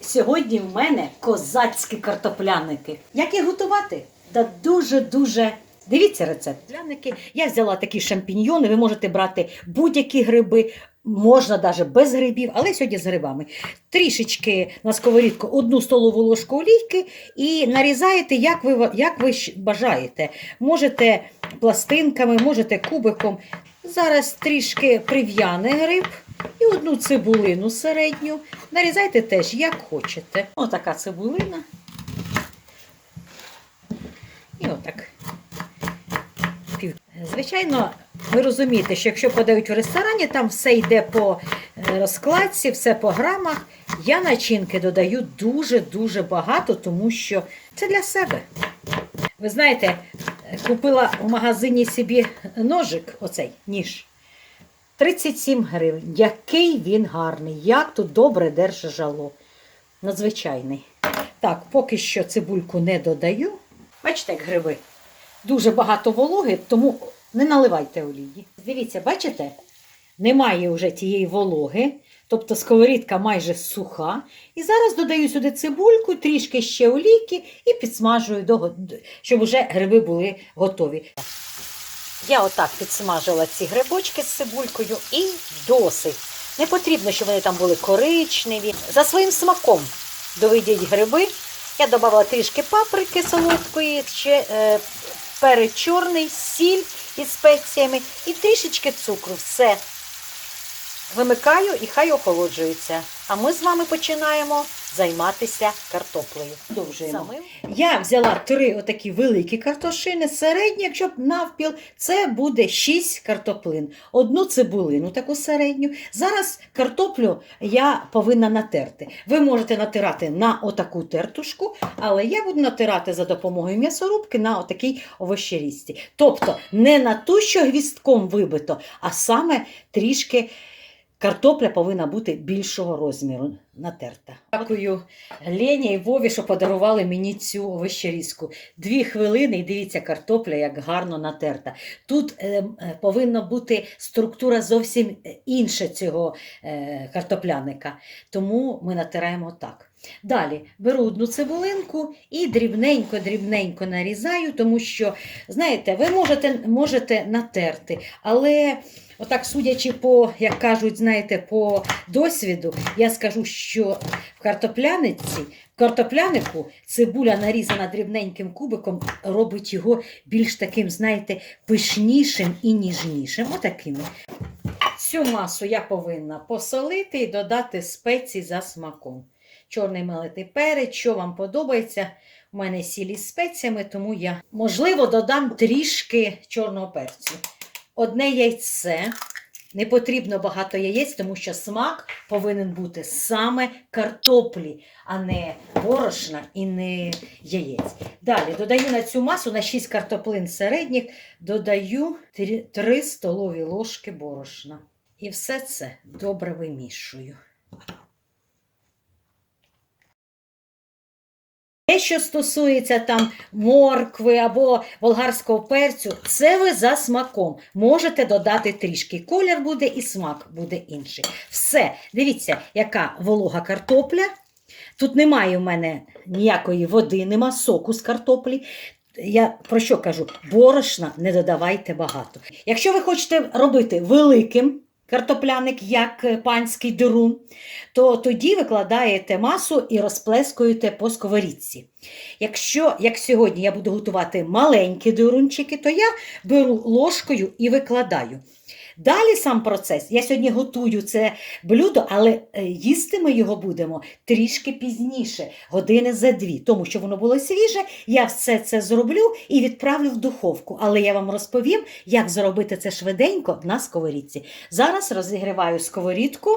Сьогодні в мене козацькі картопляники. Як їх готувати? Да дуже-дуже. Дивіться рецепт. Пляники. Я взяла такі шампіньйони, ви можете брати будь-які гриби, можна навіть без грибів, але сьогодні з грибами. Трішечки на сковорідку одну столову ложку олійки і нарізаєте, як ви, як ви бажаєте. Можете пластинками, можете кубиком. Зараз трішки прив'яне гриб і одну цибулину середню. Нарізайте теж, як хочете. Отака цибулина. І отак. Звичайно, ви розумієте, що якщо подають в ресторані, там все йде по е, розкладці, все по грамах. Я начинки додаю дуже-дуже багато, тому що це для себе. Ви знаєте, купила в магазині собі ножик, оцей ніж. 37 гривень. Який він гарний, як тут добре держить жало. Надзвичайний. Так, поки що цибульку не додаю. Бачите, як гриби. Дуже багато вологи, тому не наливайте олії. Дивіться, бачите? Немає вже тієї вологи, тобто сковорідка майже суха. І зараз додаю сюди цибульку, трішки ще олійки і підсмажую, щоб вже гриби були готові. Я отак підсмажила ці грибочки з цибулькою і досить. Не потрібно, щоб вони там були коричневі. За своїм смаком доведіть гриби. Я додала трішки паприки солодкої, ще е, перець сіль із спеціями і трішечки цукру. Все. Вимикаю і хай охолоджується. А ми з вами починаємо займатися картоплею. Продовжуємо. Я взяла три отакі великі картошини, середні, якщо б навпіл, це буде 6 картоплин, одну цибулину, таку середню. Зараз картоплю я повинна натерти. Ви можете натирати на отаку тертушку, але я буду натирати за допомогою м'ясорубки на отакій овощерізці. Тобто не на ту, що гвістком вибито, а саме трішки. Картопля повинна бути більшого розміру натерта. Дякую Лені і Вові, що подарували мені цю овощерізку. Дві хвилини, і дивіться, картопля як гарно натерта. Тут е, е, повинна бути структура зовсім е, інша цього е, картопляника. Тому ми натираємо так. Далі беру одну цибулинку і дрібненько-дрібненько нарізаю, тому що, знаєте, ви можете, можете натерти, але отак судячи по, як кажуть, знаєте, по досвіду, я скажу, що в картопляниці, в картоплянику цибуля нарізана дрібненьким кубиком робить його більш таким, знаєте, пишнішим і ніжнішим. Отаким. Цю масу я повинна посолити і додати спеції за смаком. Чорний мелитий перець, що вам подобається. У мене сіль із спеціями, тому я, можливо, додам трішки чорного перцю. Одне яйце. Не потрібно багато яєць, тому що смак повинен бути саме картоплі, а не борошна і не яєць. Далі додаю на цю масу на 6 картоплин середніх, додаю 3 столові ложки борошна. І все це добре вимішую. Те, що стосується там моркви або болгарського перцю, це ви за смаком. Можете додати трішки. Колір буде і смак буде інший. Все, дивіться, яка волога картопля. Тут немає в мене ніякої води, нема соку з картоплі. Я про що кажу? Борошна не додавайте багато. Якщо ви хочете робити великим картопляник, як панський дерун, то тоді викладаєте масу і розплескуєте по сковорідці. Якщо, як сьогодні, я буду готувати маленькі дирунчики, то я беру ложкою і викладаю. Далі сам процес. Я сьогодні готую це блюдо, але е, їсти ми його будемо трішки пізніше, години за дві. Тому що воно було свіже, я все це зроблю і відправлю в духовку. Але я вам розповім, як зробити це швиденько на сковорідці. Зараз розігріваю сковорідку,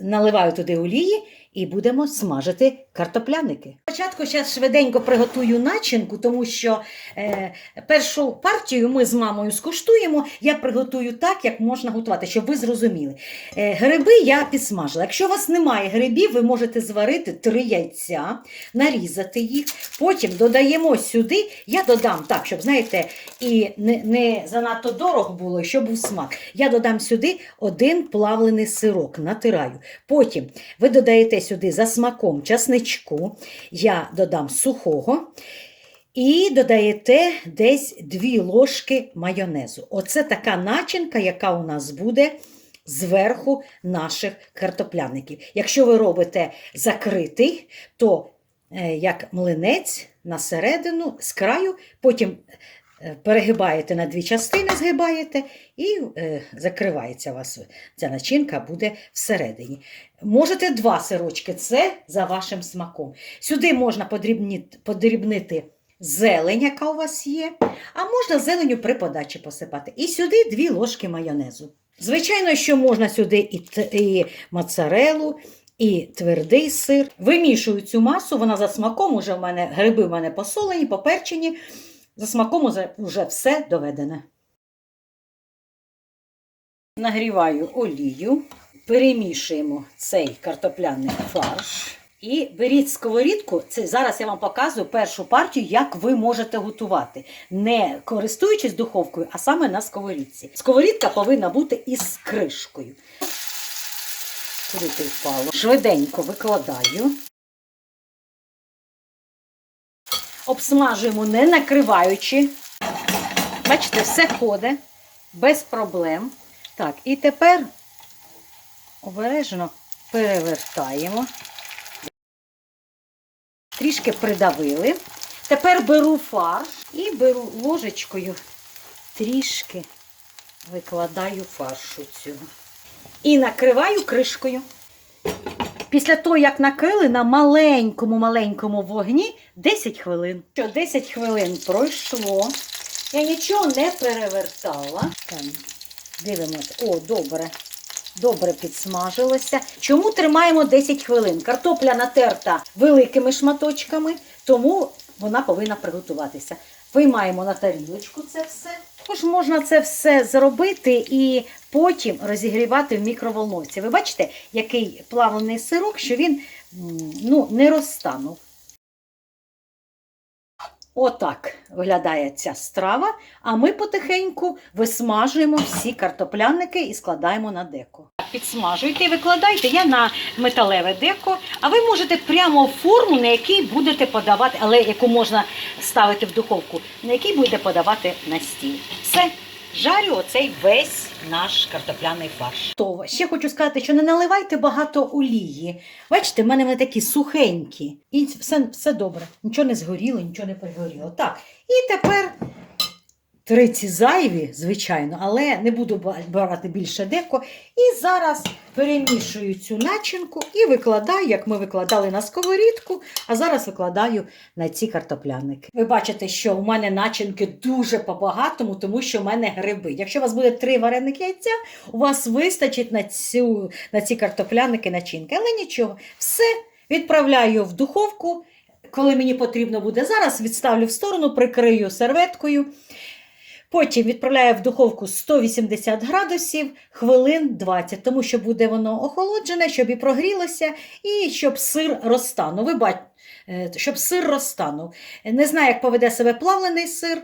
наливаю туди олії і будемо смажити картопляники. Спочатку зараз швиденько приготую начинку, тому що е, першу партію ми з мамою скуштуємо. Я приготую так, як можна готувати, щоб ви зрозуміли. Е, гриби я підсмажила. Якщо у вас немає грибів, ви можете зварити три яйця, нарізати їх. Потім додаємо сюди, я додам так, щоб, знаєте, і не, не занадто дорого було, щоб був смак. Я додам сюди один плавлений сирок, натираю. Потім ви додаєте сюди за смаком часничку, я додам сухого. І додаєте десь 2 ложки майонезу. Оце така начинка, яка у нас буде зверху наших картопляників. Якщо ви робите закритий, то е, як млинець на середину з краю, потім перегибаєте на дві частини, згибаєте і е, закривається у вас ця начинка буде всередині. Можете два сирочки, це за вашим смаком. Сюди можна подрібнити зелень, яка у вас є, а можна зеленю при подачі посипати. І сюди дві ложки майонезу. Звичайно, що можна сюди і, і моцарелу, і твердий сир. Вимішую цю масу, вона за смаком, уже в мене гриби в мене посолені, поперчені. За смаком уже, все доведене. Нагріваю олію, перемішуємо цей картопляний фарш. І беріть сковорідку. Це зараз я вам показую першу партію, як ви можете готувати, не користуючись духовкою, а саме на сковорідці. Сковорідка повинна бути із кришкою. Куди ти? Швиденько викладаю. Обсмажуємо, не накриваючи. Бачите, все ходить без проблем. Так, і тепер обережно перевертаємо. Трішки придавили. Тепер беру фарш і беру ложечкою, трішки викладаю фаршу цього. І накриваю кришкою. Після того, як накрили на маленькому-маленькому вогні 10 хвилин. Що 10 хвилин пройшло. Я нічого не перевертала. Так, дивимось. О, добре. Добре підсмажилося. Чому тримаємо 10 хвилин? Картопля натерта великими шматочками, тому вона повинна приготуватися. Виймаємо на тарілочку це все. Також можна це все зробити і потім розігрівати в мікроволновці. Ви бачите, який плавлений сирок, що він ну, не розтанув. Отак виглядає ця страва, а ми потихеньку висмажуємо всі картопляники і складаємо на деко. Підсмажуйте і викладайте. Я на металеве деко, а ви можете прямо форму, на якій будете подавати, але яку можна ставити в духовку, на якій будете подавати на стіл. Все, жарю оцей весь наш картопляний фарш. То ще хочу сказати, що не наливайте багато олії. Бачите, в мене вони такі сухенькі. І все, все добре. Нічого не згоріло, нічого не пригоріло. Так, і тепер три ці зайві, звичайно, але не буду брати більше деко. І зараз перемішую цю начинку і викладаю, як ми викладали на сковорідку, а зараз викладаю на ці картопляники. Ви бачите, що у мене начинки дуже по-багатому, тому що в мене гриби. Якщо у вас буде три варених яйця, у вас вистачить на, цю, на ці картопляники начинки. Але нічого, все відправляю в духовку. Коли мені потрібно буде зараз, відставлю в сторону, прикрию серветкою. Потім відправляю в духовку 180 градусів хвилин 20, тому що буде воно охолоджене, щоб і прогрілося, і щоб сир розтанув. Ви бачите, щоб сир розтанув. Не знаю, як поведе себе плавлений сир.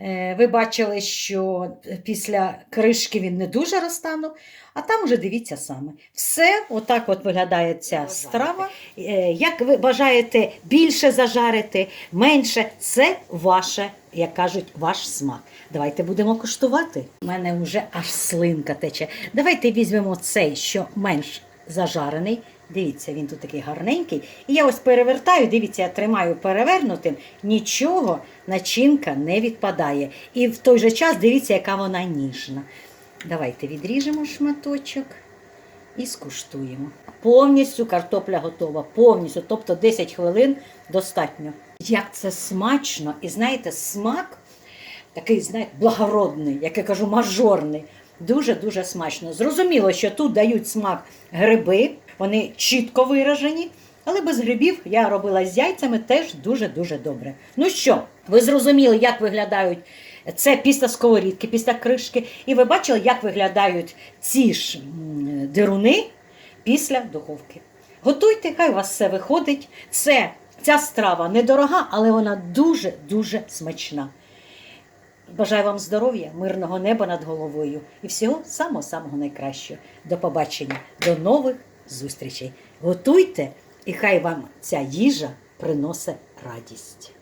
Е, Ви бачили, що після кришки він не дуже розтанув, а там уже дивіться саме. Все отак от виглядає ця страва. Е, Як ви бажаєте більше зажарити, менше, це ваше, як кажуть, ваш смак. Давайте будемо коштувати. У мене вже аж слинка тече. Давайте візьмемо цей, що менш зажарений. Дивіться, він тут такий гарненький. І я ось перевертаю, дивіться, я тримаю перевернутим, нічого начинка не відпадає. І в той же час дивіться, яка вона ніжна. Давайте відріжемо шматочок і скуштуємо. Повністю картопля готова, повністю, тобто 10 хвилин достатньо. Як це смачно! І знаєте, смак такий, знаєте, благородний, як я кажу, мажорний. Дуже-дуже смачно. Зрозуміло, що тут дають смак гриби, вони чітко виражені, але без грибів я робила з яйцями теж дуже-дуже добре. Ну що, ви зрозуміли, як виглядають це після сковорідки, після кришки, і ви бачили, як виглядають ці ж дируни після духовки. Готуйте, хай у вас все виходить. Це, ця страва недорога, але вона дуже-дуже смачна. Бажаю вам здоров'я, мирного неба над головою і всього самого-самого найкращого. До побачення, до нових зустрічей. Готуйте, і хай вам ця їжа приносить радість.